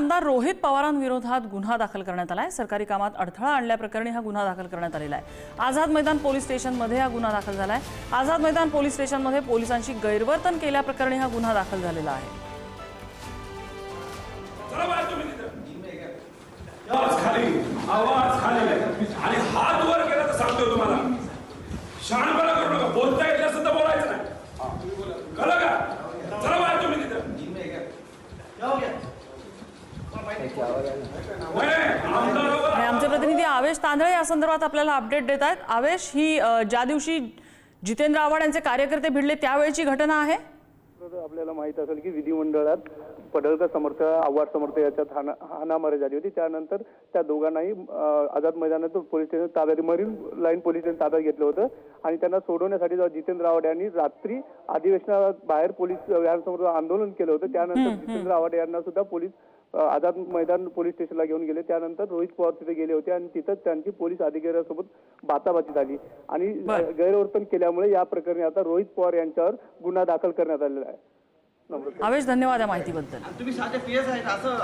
आमदार रोहित पवारांविरोधात गुन्हा दाखल करण्यात आलाय. सरकारी कामात अडथळा आणल्याप्रकरणी हा गुन्हा दाखल करण्यात आलेला आहे. आझाद मैदान पोलीस स्टेशनमध्ये हा गुन्हा दाखल झालाय. आझाद मैदान पोलीस स्टेशनमध्ये पोलिसांशी गैरवर्तन केल्याप्रकरणी हा गुन्हा दाखल झालेला आहे. बोलायचं नाही कळलं का चला बाहेर तुम्ही तिथं नाही, आमदारावर आणि आमचे प्रतिनिधी आवेश तांदळे या संदर्भात आपल्याला अपडेट देत आहेत. आवेश ही ज्या दिवशी जितेंद्र आव्हाड यांचे कार्यकर्ते भिडले त्यावेळची घटना आहे? आपल्याला माहीत असेल की विधिमंडळात पडळकर समर्थ आव्हाड समर्थ याच्यात हाना हाणामारी झाली होती. त्यानंतर त्या दोघांनाही आझाद मैदानात पोलीस स्टेशन ताब्यात मरीन लाईन पोलीस स्टेशन ताब्यात घेतलं होतं. आणि त्यांना सोडवण्यासाठी जेव्हा जितेंद्र आव्हाड यांनी रात्री अधिवेशनात बाहेर पोलीस यांसमोर आंदोलन केलं होतं त्यानंतर जितेंद्र आव्हाड यांना सुद्धा पोलीस आझाद मैदान पोलीस स्टेशनला घेऊन गेले. त्यानंतर रोहित पवार तिथे गेले होते आणि तिथं त्यांची पोलीस अधिकाऱ्यांसोबत बाचाबाची झाली. आणि गैरवर्तन केल्यामुळे या प्रकरणी आता रोहित पवार यांच्यावर गुन्हा दाखल करण्यात आलेला आहे. आवेश धन्यवाद या माहितीबद्दल. तुम्ही साधे पीएस आहेत असं